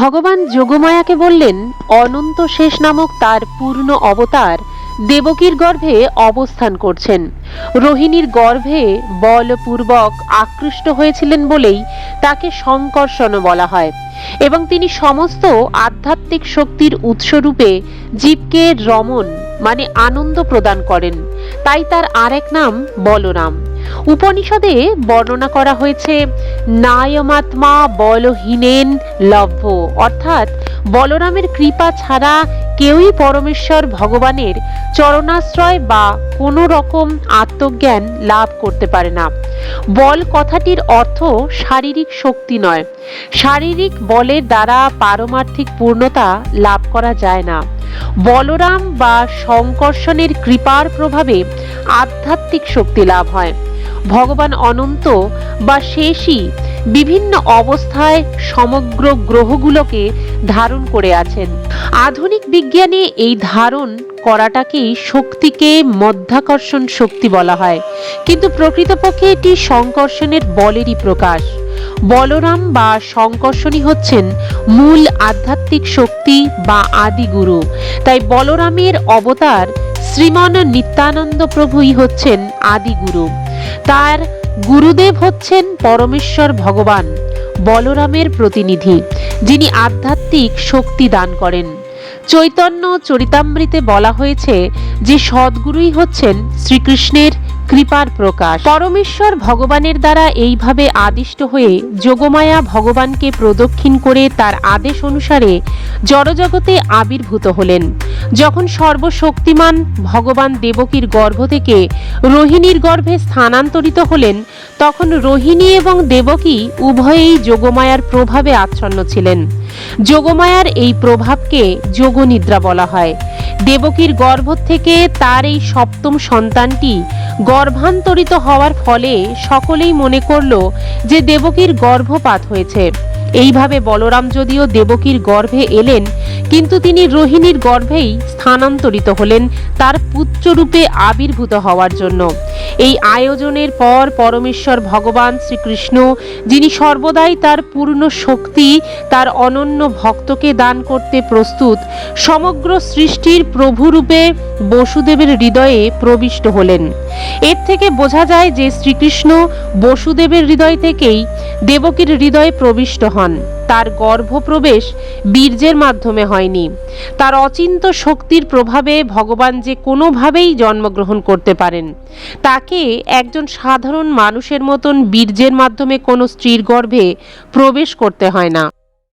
ভগবান যোগমায়াকে বললেন, অনন্ত শেষ নামক তার পূর্ণ অবতার দেবকীর গর্ভে অবস্থান করছেন। রোহিণীর গর্ভে বলপূর্বক আকৃষ্ট হয়েছিলেন বলেই তাকে সংকর্ষণ বলা হয় এবং তিনি সমস্ত আধ্যাত্মিক শক্তির উৎসরূপে জীবকে রমন মানে আনন্দ প্রদান করেন। তাই তার আরেক নাম বলরাম। উপনিষদে বর্ণনা করা হয়েছে, নায়মাত্মা বলহীনেন লভ্য। অর্থাৎ বলরামের কৃপা ছাড়া কেউই পরমেশ্বর ভগবানের চরণাশ্রয় বা কোনো রকম আত্মজ্ঞান লাভ করতে পারে না। বল কথাটির অর্থ শারীরিক শক্তি নয়। শারীরিক বলের দ্বারা পারমার্থিক পূর্ণতা লাভ করা যায় না। বলরাম বা সংকর্ষণের কৃপার প্রভাবে আধ্যাত্মিক শক্তি লাভ হয়। ভগবান অনন্ত বা শেষই বিভিন্ন অবস্থায় সমগ্র গ্রহগুলোকে ধারণ করে আছেন। আধুনিক বিজ্ঞানে এই ধারণ করাটাকেই শক্তিকে মধ্যাকর্ষণ শক্তি বলা হয়। কিন্তু প্রকৃতপক্ষে এটি সংকর্ষণের বলেরই প্রকাশ। বলরাম বা সংকর্ষণই হচ্ছেন মূল আধ্যাত্মিক শক্তি বা আদিগুরু। তাই বলরামের অবতার শ্রীমন নিত্যানন্দ প্রভুই হচ্ছেন আদিগুরু। তার গুরুদেব হচ্ছেন পরমেশ্বর ভগবান, বলরামের প্রতিনিধি, যিনি আধ্যাত্মিক শক্তি দান করেন। চৈতন্য চরিতামৃতে বলা হয়েছে যে সদ্গুরুই হচ্ছেন শ্রীকৃষ্ণের কৃপার প্রকাশ। পরমেশ্বর ভগবানের দ্বারা এইভাবে আদিষ্ট হয়ে যোগমায়া ভগবানকে প্রদক্ষিণ করে তার আদেশ অনুসারে জড়জগতে আবির্ভূত হলেন। যখন সর্বশক্তিমান ভগবান দেবকীর গর্ভ থেকে রোহিণীর গর্ভে স্থানান্তরিত হলেন, তখন রোহিণী এবং দেবকী উভয়েই যোগমায়ার প্রভাবে আচ্ছন্ন ছিলেন। যোগমায়ার এই প্রভাবকে যোগনিদ্রা বলা হয়। দেবকীর গর্ভ থেকে তার এই সপ্তম সন্তানটি গর্ভান্তরিত হওয়ার ফলে সকলেই মনে করল যে দেবকীর গর্ভপাত হয়েছে। এইভাবে বলরাম যদিও দেবকীর গর্ভে এলেন, কিন্তু তিনি রোহিণীর গর্ভেই স্থানান্তরিত হলেন তার পুত্ররূপে আবির্ভূত হওয়ার জন্য। এই আয়োজনের পর পরমেশ্বর ভগবান শ্রীকৃষ্ণ, যিনি সর্বদাই তার পূর্ণ শক্তি, তার অনন্য ভক্তকে দান করতে প্রস্তুত, সমগ্র সৃষ্টির প্রভুরূপে বসুদেবের হৃদয়ে প্রবিষ্ট হলেন। এর থেকে বোঝা যায় যে শ্রীকৃষ্ণ বসুদেবের হৃদয় থেকেই দেবকীর হৃদয়ে প্রবিষ্ট হন। তার গর্ভপ্রবেশ বীর্যের মাধ্যমে হয়নি। তার অচিন্ত শক্তির প্রভাবে ভগবান যে কোনোভাবেই জন্মগ্রহণ করতে পারেন। তাকে একজন সাধারণ মানুষের মতন বীর্যের মাধ্যমে কোনো স্ত্রীর গর্ভে প্রবেশ করতে হয় না।